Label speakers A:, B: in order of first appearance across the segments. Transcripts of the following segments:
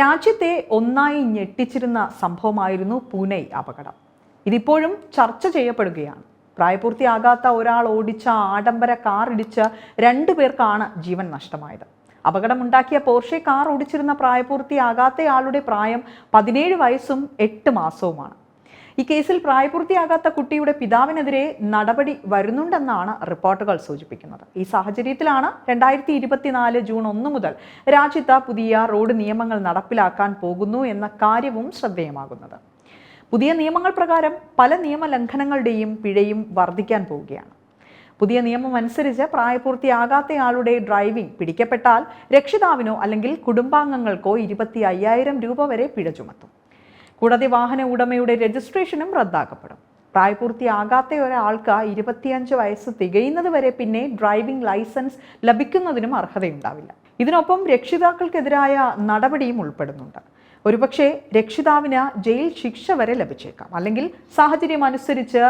A: രാജ്യത്തെ ഒന്നായി ഞെട്ടിച്ചിരുന്ന സംഭവമായിരുന്നു പൂനെ അപകടം. ഇതിപ്പോഴും ചർച്ച ചെയ്യപ്പെടുകയാണ്. പ്രായപൂർത്തിയാകാത്ത ഒരാൾ ഓടിച്ച ആഡംബര കാർ ഇടിച്ച് രണ്ടു പേർക്കാണ് ജീവൻ നഷ്ടമായത്. അപകടമുണ്ടാക്കിയ പോർഷെ കാർ ഓടിച്ചിരുന്ന പ്രായപൂർത്തിയാകാത്തയാളുടെ പ്രായം പതിനേഴ് വയസ്സും എട്ട് മാസവുമാണ്. ഈ കേസിൽ പ്രായപൂർത്തിയാകാത്ത കുട്ടിയുടെ പിതാവിനെതിരെ നടപടി വരുന്നുണ്ടെന്നാണ് റിപ്പോർട്ടുകൾ സൂചിപ്പിക്കുന്നത്. ഈ സാഹചര്യത്തിലാണ് രണ്ടായിരത്തി ഇരുപത്തിനാല് ജൂൺ ഒന്ന് മുതൽ രാജ്യത്ത് പുതിയ റോഡ് നിയമങ്ങൾ നടപ്പിലാക്കാൻ പോകുന്നു എന്ന കാര്യവും ശ്രദ്ധേയമാകുന്നത്. പുതിയ നിയമങ്ങൾ പ്രകാരം പല നിയമലംഘനങ്ങളുടെയും പിഴയും വർദ്ധിക്കാൻ പോവുകയാണ്. പുതിയ നിയമം അനുസരിച്ച് പ്രായപൂർത്തിയാകാത്തയാളുടെ ഡ്രൈവിംഗ് പിടിക്കപ്പെട്ടാൽ രക്ഷിതാവിനോ അല്ലെങ്കിൽ കുടുംബാംഗങ്ങൾക്കോ ഇരുപത്തി അയ്യായിരം രൂപ വരെ പിഴ ചുമത്തും. കൂടാതെ വാഹന ഉടമയുടെ രജിസ്ട്രേഷനും റദ്ദാക്കപ്പെടും. പ്രായപൂർത്തിയാകാത്ത ഒരാൾക്ക് ഇരുപത്തിയഞ്ച് വയസ്സ് തികയുന്നത് വരെ പിന്നെ ഡ്രൈവിംഗ് ലൈസൻസ് ലഭിക്കുന്നതിനും അർഹതയുണ്ടാവില്ല. ഇതിനൊപ്പം രക്ഷിതാക്കൾക്കെതിരായ നടപടിയും ഉൾപ്പെടുന്നുണ്ട്. ഒരുപക്ഷെ രക്ഷിതാവിന് ജയിൽ ശിക്ഷ വരെ ലഭിച്ചേക്കാം. അല്ലെങ്കിൽ സാഹചര്യം അനുസരിച്ച്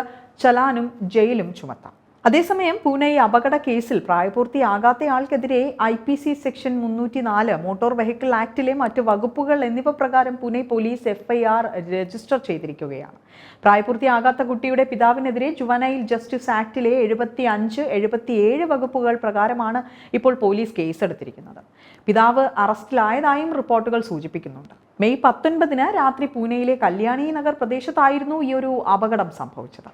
A: ചലാനും ജയിലും ചുമത്താം. അതേസമയം പൂനെ അപകട കേസിൽ പ്രായപൂർത്തിയാകാത്തയാൾക്കെതിരെ ഐ പി സി സെക്ഷൻ മുന്നൂറ്റി നാല് മോട്ടോർ വെഹിക്കിൾ ആക്ടിലെ മറ്റ് വകുപ്പുകൾ എന്നിവ പ്രകാരം പൂനെ പോലീസ് എഫ്ഐആർ രജിസ്റ്റർ ചെയ്തിരിക്കുകയാണ്. പ്രായപൂർത്തിയാകാത്ത കുട്ടിയുടെ പിതാവിനെതിരെ ജുവനൈൽ ജസ്റ്റിസ് ആക്ടിലെ എഴുപത്തി അഞ്ച് എഴുപത്തിയേഴ് വകുപ്പുകൾ പ്രകാരമാണ് ഇപ്പോൾ പോലീസ് കേസെടുത്തിരിക്കുന്നത്. പിതാവ് അറസ്റ്റിലായതായും റിപ്പോർട്ടുകൾ സൂചിപ്പിക്കുന്നുണ്ട്. മെയ് പത്തൊൻപതിന് രാത്രി പൂനെയിലെ കല്യാണി നഗർ പ്രദേശത്തായിരുന്നു ഈ ഒരു അപകടം സംഭവിച്ചത്.